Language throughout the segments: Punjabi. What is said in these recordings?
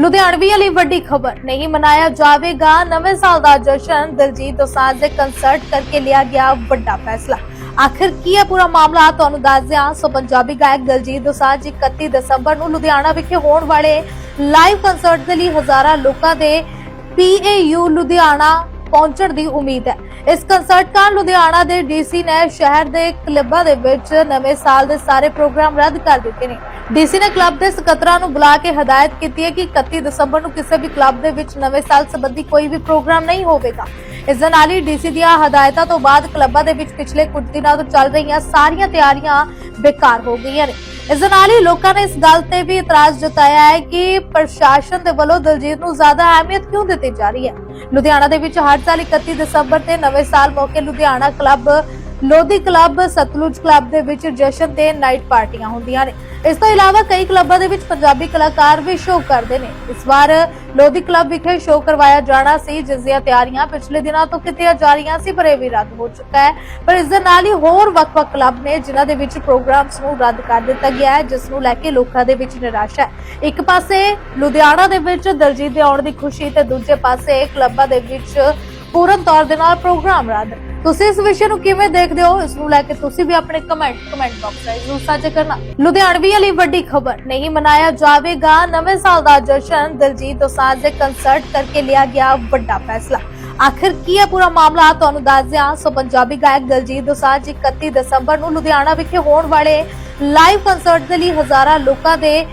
ਲੁਧਿਆਣਵੀਆਂ ਲਈ ਵੱਡੀ ਖਬਰ, ਨਹੀਂ ਮਨਾਇਆ ਜਾਵੇਗਾ, ਨਵੇਂ ਸਾਲ ਦਾ ਜਸ਼ਨ, ਦਿਲਜੀਤ ਦੋਸਾਂਝ ਦੇ ਕੰਸਰਟ ਕਰਕੇ ਲਿਆ ਗਿਆ ਵੱਡਾ ਫੈਸਲਾ। ਆਖਿਰ ਕੀ ਹੈ ਪੂਰਾ ਮਾਮਲਾ? ਤੁਹਾਨੂੰ ਦੱਸਦੇ ਹਾਂ ਸੋ ਪੰਜਾਬੀ ਗਾਇਕ ਦਿਲਜੀਤ ਦੋਸਾਂਝ 31 ਦਸੰਬਰ ਨੂੰ ਲੁਧਿਆਣਾ ਵਿਖੇ ਹੋਣ ਵਾਲੇ ਲਾਈਵ ਕੰਸਰਟ ਦੇ ਲਈ ਹਜ਼ਾਰਾਂ ਲੋਕਾਂ ਦੇ ਪੀਏਯੂ ਲੁਧਿਆਣਾ ਪਹੁੰਚਣ ਦੀ ਉਮੀਦ ਹੈ। ਇਸ ਕੰਸਰਟ ਕਾਰਨ ਲੁਧਿਆਣਾ ਦੇ ਡੀਸੀ ਨੇ ਸ਼ਹਿਰ ਦੇ ਕਲੱਬਾਂ ਦੇ ਵਿੱਚ ਨਵੇਂ ਸਾਲ ਦੇ ਸਾਰੇ ਪ੍ਰੋਗਰਾਮ ਰੱਦ ਕਰ ਦਿੱਤੇ ਨੇ। ਡੀਸੀ ਨੇ ਕਲੱਬ ਦੇ ਸਕੱਤਰਾਂ ਨੂੰ ਬੁਲਾ ਕੇ ਹਦਾਇਤ ਕੀਤੀ ਹੈ ਕਿ 31 ਦਸੰਬਰ ਨੂੰ ਕਿਸੇ ਵੀ ਕਲੱਬ ਦੇ ਵਿੱਚ ਨਵੇਂ ਸਾਲ ਸੰਬੰਧੀ ਕੋਈ ਵੀ ਪ੍ਰੋਗਰਾਮ ਨਹੀਂ ਹੋਵੇਗਾ। ਇਸ ਦੇ ਨਾਲ ਹੀ ਡੀਸੀ ਦੀਆਂ ਹਦਾਇਤਾਂ ਤੋਂ ਬਾਅਦ ਕਲੱਬਾਂ ਦੇ ਵਿੱਚ ਪਿਛਲੇ ਕੁਝ ਦਿਨਾਂ ਤੋਂ ਚੱਲ ਰਹੀਆਂ ਸਾਰੀਆਂ ਤਿਆਰੀਆਂ ਬੇਕਾਰ ਹੋ ਗਈਆਂ ਨੇ। ਇਸ ਦੇ ਨਾਲ ਹੀ ਲੋਕਾਂ ਨੇ ਇਸ ਗੱਲ ਤੇ ਵੀ ਇਤਰਾਜ਼ ਜਤਾਇਆ ਹੈ ਕਿ ਪ੍ਰਸ਼ਾਸਨ ਦੇ ਵੱਲੋਂ ਦਲਜੀਤ ਨੂੰ ਜ਼ਿਆਦਾ ਅਹਿਮੀਅਤ ਕਿਉਂ ਦਿੱਤੀ ਜਾ ਰਹੀ ਹੈ? ਲੁਧਿਆਣਾ ਦੇ ਵਿੱਚ ਹਰ ਸਾਲ 31 ਦਸੰਬਰ ਤੇ ਨਵੇਂ ਸਾਲ ਮੌਕੇ Ludhiana club Lodhi club, Satluj club ਦੇ ਵਿੱਚ ਜਸ਼ਨ ਤੇ ਨਾਈਟ ਪਾਰਟੀਆਂ ਹੁੰਦੀਆਂ ਨੇ। ਇਸ ਤੋਂ ਇਲਾਵਾ ਕਈ ਕਲੱਬਾਂ ਦੇ ਵਿੱਚ ਪੰਜਾਬੀ ਕਲਾਕਾਰ ਵੀ ਸ਼ੋਅ ਕਰਦੇ ਨੇ। ਇਸ ਵਾਰ ਲੋਧੀ ਕਲੱਬ ਵਿਖੇ ਸ਼ੋਅ ਕਰਵਾਇਆ ਜਾਣਾ ਸੀ, ਜਿਸ ਦੀਆਂ ਤਿਆਰੀਆਂ ਪਿਛਲੇ ਦਿਨਾਂ ਤੋਂ ਕੀਤੀਆਂ ਜਾ ਰਹੀਆਂ ਸੀ, ਪਰ ਇਹ ਵੀ ਰੱਦ ਹੋ ਚੁੱਕਾ ਹੈ। ਪਰ ਇਸ ਦੇ ਨਾਲ ਹੀ ਹੋਰ ਵੱਖ-ਵੱਖ ਕਲੱਬ ਨੇ ਜਿਨ੍ਹਾਂ ਦੇ ਵਿੱਚ ਪ੍ਰੋਗਰਾਮਸ ਨੂੰ ਰੱਦ ਕਰ ਦਿੱਤਾ ਗਿਆ ਹੈ, ਜਿਸ ਨੂੰ ਲੈ ਕੇ ਲੋਕਾਂ ਦੇ ਵਿੱਚ ਨਿਰਾਸ਼ਾ ਹੈ। ਇੱਕ ਪਾਸੇ ਲੁਧਿਆਣਾ ਦੇ ਵਿੱਚ ਦਲਜੀਤ ਦੇ ਆਉਣ ਦੀ ਖੁਸ਼ੀ ਤੇ ਦੂਜੇ ਪਾਸੇ ਕਲੱਬਾਂ ਦੇ ਵਿੱਚ ਪੂਰਨ ਤੌਰ ਦੇ ਨਾਲ ਪ੍ਰੋਗਰਾਮ ਰੱਦ ਤੁਸੀਂ ਇਸ ਵਿਸ਼ੇ ਨੂੰ ਕਿਵੇਂ ਦੇਖਦੇ ਹੋ? ਇਸ ਨੂੰ ਲੈ ਕੇ ਤੁਸੀਂ ਵੀ ਆਪਣੇ ਕਮੈਂਟ ਕਮੈਂਟ ਬਾਕਸ ਵਿੱਚ ਜ਼ਰੂਰ ਸਾਂਝਾ ਕਰਨਾ। ਲੁਧਿਆਣਵੀਆਂ ਲਈ ਵੱਡੀ ਖਬਰ, ਨਹੀਂ ਮਨਾਇਆ ਜਾਵੇਗਾ। ਨਵੇਂ ਸਾਲ ਦਾ ਜਸ਼ਨ ਦਿਲਜੀਤ ਦੋਸਾਂਝ ਦੇ ਕੰਸਰਟ ਕਰਕੇ ਲਿਆ ਗਿਆ ਵੱਡਾ ਫੈਸਲਾ। ਆਖਿਰ ਕੀ ਹੈ ਪੂਰਾ ਮਾਮਲਾ? ਤੁਹਾਨੂੰ ਦੱਸਦੇ ਹਾਂ ਸੋ ਪੰਜਾਬੀ ਗਾਇਕ ਦਲਜੀਤ ਦੋਸਾਂਝ 31 ਦਸੰਬਰ ਨੂੰ ਲੁਧਿਆਣਾ ਵਿਖੇ ਹੋਣ ਵਾਲੇ ਲਾਈਵ ਕੰਸਰਟ ਦੇ ਲਈ ਹਜ਼ਾਰਾਂ ਲੋਕਾਂ ਦੇ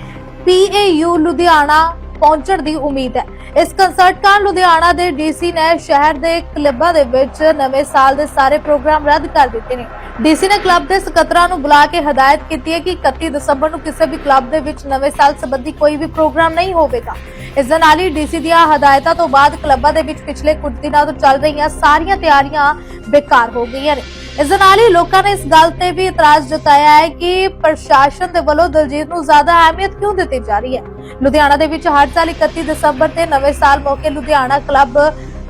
ਪੀਏਯੂ ਲੁਧਿਆਣਾ ਪਹੁੰਚਣ ਦੀ ਉਮੀਦ ਹੈ। ਇਸ ਕੰਸਰਟ ਕਾਰਨ ਲੁਧਿਆਣਾ ਦੇ ਡੀਸੀ ਨੇ ਸ਼ਹਿਰ ਦੇ ਕਲੱਬਾਂ ਦੇ ਵਿੱਚ ਨਵੇਂ ਸਾਲ ਦੇ ਸਾਰੇ ਪ੍ਰੋਗਰਾਮ ਰੱਦ ਕਰ ਦਿੱਤੇ ਨੇ। ਡੀਸੀ ਨੇ ਕਲੱਬ ਦੇ ਸਕੱਤਰਾਂ ਨੂੰ ਬੁਲਾ ਕੇ ਹਦਾਇਤ ਕੀਤੀ ਹੈ ਕਿ 31 ਦਸੰਬਰ ਨੂੰ ਕਿਸੇ ਵੀ ਕਲੱਬ ਦੇ ਵਿੱਚ ਨਵੇਂ ਸਾਲ ਸੰਬੰਧੀ ਕੋਈ ਵੀ ਪ੍ਰੋਗਰਾਮ ਨਹੀਂ ਹੋਵੇਗਾ। ਇਸ ਦੇ ਨਾਲ ਹੀ ਡੀਸੀ ਦੀਆਂ ਹਦਾਇਤਾਂ ਤੋਂ ਬਾਅਦ ਕਲੱਬਾਂ ਦੇ ਵਿੱਚ ਪਿਛਲੇ ਕੁਝ ਦਿਨਾਂ ਤੋਂ ਚੱਲ ਰਹੀਆਂ ਸਾਰੀਆਂ ਤਿਆਰੀਆਂ ਬੇਕਾਰ ਹੋ ਗਈਆਂ ਨੇ। ਇਸ ਦੇ ਨਾਲ ਹੀ ਲੋਕਾਂ ਨੇ ਇਸ ਗੱਲ ਤੇ ਵੀ ਇਤਰਾਜ਼ ਜਤਾਇਆ ਹੈ ਕਿ ਪ੍ਰਸ਼ਾਸਨ ਦੇ ਵੱਲੋਂ ਦਲਜੀਤ ਨੂੰ ਜ਼ਿਆਦਾ ਅਹਿਮੀਅਤ ਕਿਉਂ ਦਿੱਤੀ ਜਾ ਰਹੀ ਹੈ? ਲੁਧਿਆਣਾ ਦੇ ਵਿੱਚ ਹਰ ਸਾਲ 31 ਦਸੰਬਰ ਤੇ ਨਵੇਂ ਸਾਲ ਮੌਕੇ Ludhiana club,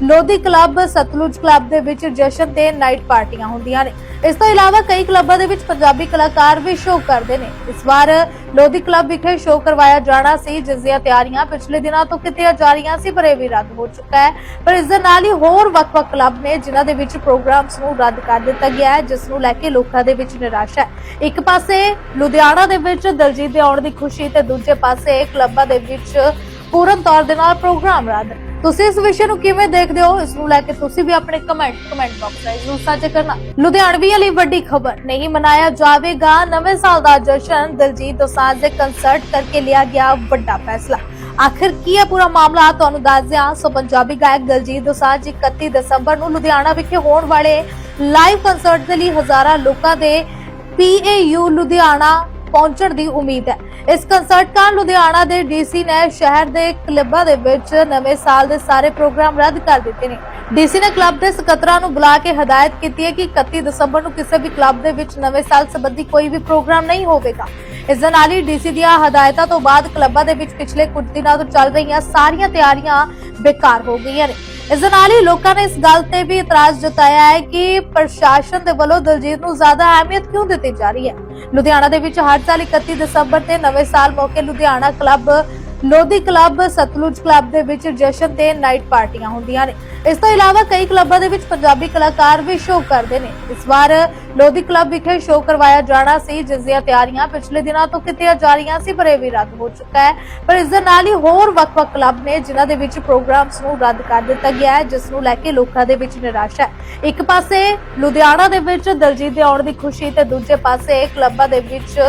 Lodhi club, Satluj club ਦੇ ਵਿੱਚ ਜਸ਼ਨ ਤੇ ਨਾਈਟ ਪਾਰਟੀਆਂ ਹੁੰਦੀਆਂ ਨੇ। ਇਸ ਤੋਂ ਇਲਾਵਾ ਕਈ ਕਲੱਬਾਂ ਦੇ ਵਿੱਚ ਪੰਜਾਬੀ ਕਲਾਕਾਰ ਵੀ ਸ਼ੋਅ ਕਰਦੇ ਨੇ। ਇਸ ਵਾਰ ਲੋਧੀ ਕਲੱਬ ਵਿਖੇ ਸ਼ੋਅ ਕਰਵਾਇਆ ਜਾਣਾ ਸੀ, ਜਿਸ ਦੀਆਂ ਤਿਆਰੀਆਂ ਪਿਛਲੇ ਦਿਨਾਂ ਤੋਂ ਕੀਤੀਆਂ ਜਾ ਰਹੀਆਂ ਸੀ, ਪਰ ਇਹ ਵੀ ਰੱਦ ਹੋ ਚੁੱਕਾ ਹੈ। ਪਰ ਇਸ ਦੇ ਨਾਲ ਹੀ ਹੋਰ ਵੱਖ-ਵੱਖ ਕਲੱਬ ਨੇ ਜਿਨ੍ਹਾਂ ਦੇ ਵਿੱਚ ਪ੍ਰੋਗਰਾਮਸ ਨੂੰ ਰੱਦ ਕਰ ਦਿੱਤਾ ਗਿਆ ਹੈ, ਜਿਸ ਨੂੰ ਲੈ ਕੇ ਲੋਕਾਂ ਦੇ ਵਿੱਚ ਨਿਰਾਸ਼ਾ ਹੈ। ਇੱਕ ਪਾਸੇ ਲੁਧਿਆਣਾ ਦੇ ਵਿੱਚ ਦਲਜੀਤ ਦੇ ਆਉਣ ਦੀ ਖੁਸ਼ੀ ਤੇ ਦੂਜੇ ਪਾਸੇ ਕਲੱਬਾਂ ਦੇ ਵਿੱਚ ਪੂਰਨ ਤੌਰ ਦੇ ਨਾਲ ਪ੍ਰੋਗਰਾਮ ਰੱਦ ਤੁਸੀਂ ਇਸ ਵਿਸ਼ੇ ਨੂੰ ਕਿਵੇਂ ਦੇਖਦੇ ਹੋ? ਇਸ ਨੂੰ ਲੈ ਕੇ ਤੁਸੀਂ ਵੀ ਆਪਣੇ ਕਮੈਂਟ ਕਮੈਂਟ ਬਾਕਸ ਵਿੱਚ ਜ਼ਰੂਰ ਸਾਂਝਾ ਕਰਨਾ। ਲੁਧਿਆਣਵੀਆਂ ਲਈ ਵੱਡੀ ਖਬਰ, ਨਹੀਂ ਮਨਾਇਆ ਜਾਵੇਗਾ। ਨਵੇਂ ਸਾਲ ਦਾ ਜਸ਼ਨ ਦਿਲਜੀਤ ਦੋਸਾਂਝ ਦੇ ਕੰਸਰਟ ਕਰਕੇ ਲਿਆ ਗਿਆ ਵੱਡਾ ਫੈਸਲਾ। ਆਖਿਰ ਕੀ ਹੈ ਪੂਰਾ ਮਾਮਲਾ? ਤੁਹਾਨੂੰ ਦੱਸਦੇ ਹਾਂ ਸੋ ਪੰਜਾਬੀ ਗਾਇਕ ਦਿਲਜੀਤ ਦੋਸਾਂਝ 31 ਦਸੰਬਰ ਨੂੰ ਲੁਧਿਆਣਾ ਵਿਖੇ ਹੋਣ ਵਾਲੇ ਲਾਈਵ ਕੰਸਰਟ ਦੇ ਲਈ ਹਜ਼ਾਰਾਂ ਲੋਕਾਂ ਦੇ ਪੀਏਯੂ ਲੁਧਿਆਣਾ ਪਹੁੰਚਣ ਦੀ ਉਮੀਦ ਹੈ। ਇਸ ਕੰਸਰਟ ਕਾਰਨ ਲੁਧਿਆਣਾ ਦੇ ਡੀਸੀ ਨੇ ਸ਼ਹਿਰ ਦੇ ਕਲੱਬਾਂ ਦੇ ਵਿੱਚ ਨਵੇਂ ਸਾਲ ਦੇ ਸਾਰੇ ਪ੍ਰੋਗਰਾਮ ਰੱਦ ਕਰ ਦਿੱਤੇ ਨੇ। ਡੀਸੀ ਨੇ ਕਲੱਬ ਦੇ ਸਕੱਤਰਾਂ ਨੂੰ ਬੁਲਾ ਕੇ ਹਦਾਇਤ ਕੀਤੀ ਹੈ ਕਿ 31 ਦਸੰਬਰ ਨੂੰ ਕਿਸੇ ਵੀ ਕਲੱਬ ਦੇ ਵਿੱਚ ਨਵੇਂ ਸਾਲ ਸੰਬੰਧੀ ਕੋਈ ਵੀ ਪ੍ਰੋਗਰਾਮ ਨਹੀਂ ਹੋਵੇਗਾ। ਇਸ ਦੇ ਨਾਲ ਹੀ ਡੀਸੀ ਦੀਆਂ ਹਦਾਇਤਾਂ ਤੋਂ ਬਾਅਦ ਕਲੱਬਾਂ ਦੇ ਵਿੱਚ ਪਿਛਲੇ ਕੁਝ ਦਿਨਾਂ ਤੋਂ ਚੱਲ ਰਹੀਆਂ ਸਾਰੀਆਂ ਤਿਆਰੀਆਂ ਬੇਕਾਰ ਹੋ ਗਈਆਂ ਨੇ। ਇਸ ਦੇ ਨਾਲ ਹੀ ਲੋਕਾਂ ਨੇ ਇਸ ਗੱਲ ਤੇ ਵੀ ਇਤਰਾਜ਼ ਜਤਾਇਆ ਹੈ ਕਿ ਪ੍ਰਸ਼ਾਸਨ ਦੇ ਵੱਲੋਂ ਦਲਜੀਤ ਨੂੰ ਜ਼ਿਆਦਾ ਅਹਿਮੀਅਤ ਕਿਉਂ ਦਿੱਤੀ ਜਾ ਰਹੀ ਹੈ? ਲੁਧਿਆਣਾ ਦੇ ਵਿੱਚ ਹਰ ਸਾਲ 31 ਦਸੰਬਰ ਤੇ ਨਵੇਂ ਸਾਲ ਮੌਕੇ Ludhiana club Lodhi club, Satluj club ਦੇ ਵਿੱਚ ਜਸ਼ਨ ਤੇ ਨਾਈਟ ਪਾਰਟੀਆਂ ਹੁੰਦੀਆਂ ਨੇ। ਇਸ ਤੋਂ ਇਲਾਵਾ ਕਈ ਕਲੱਬਾਂ ਦੇ ਵਿੱਚ ਪੰਜਾਬੀ ਕਲਾਕਾਰ ਵੀ ਸ਼ੋਅ ਕਰਦੇ ਨੇ। ਇਸ ਵਾਰ ਲੋਧੀ ਕਲੱਬ ਵਿਖੇ ਸ਼ੋਅ ਕਰਵਾਇਆ ਜਾਣਾ ਸੀ, ਜਿਸ ਦੀਆਂ ਤਿਆਰੀਆਂ ਪਿਛਲੇ ਦਿਨਾਂ ਤੋਂ ਕੀਤੀਆਂ ਜਾ ਰਹੀਆਂ ਸੀ, ਪਰ ਇਹ ਵੀ ਰੱਦ ਹੋ ਚੁੱਕਾ ਹੈ। ਪਰ ਇਸ ਦੇ ਨਾਲ ਹੀ ਹੋਰ ਵੱਖ-ਵੱਖ ਕਲੱਬ ਨੇ, ਜਿਨ੍ਹਾਂ ਦੇ ਵਿੱਚ ਪ੍ਰੋਗਰਾਮਸ ਨੂੰ ਰੱਦ ਕਰ ਦਿੱਤਾ ਗਿਆ ਹੈ, ਜਿਸ ਨੂੰ ਲੈ ਕੇ ਲੋਕਾਂ ਦੇ ਵਿੱਚ ਨਿਰਾਸ਼ਾ ਹੈ। ਇੱਕ ਪਾਸੇ ਲੁਧਿਆਣਾ ਦੇ ਵਿੱਚ ਦਲਜੀਤ ਦੇ ਆਉਣ ਦੀ ਖੁਸ਼ੀ ਤੇ ਦੂਜੇ ਪਾਸੇ ਕਲੱਬਾਂ ਦੇ ਵਿੱਚ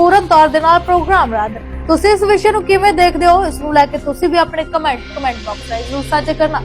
ਪੂਰਨ ਤੌਰ ਦੇ ਨਾਲ ਪ੍ਰੋਗਰਾਮ ਰੱਦ। ਤੁਸੀਂ ਇਸ ਵਿਸ਼ੇ ਨੂੰ ਕਿਵੇਂ ਦੇਖਦੇ ਹੋ? ਇਸ ਨੂੰ ਲੈ ਕੇ ਤੁਸੀਂ ਵੀ ਆਪਣੇ ਕਮੈਂਟ ਕਮੈਂਟ ਬਾਕਸ ਵਿੱਚ ਜ਼ਰੂਰ ਸਾਂਝਾ ਕਰਨਾ।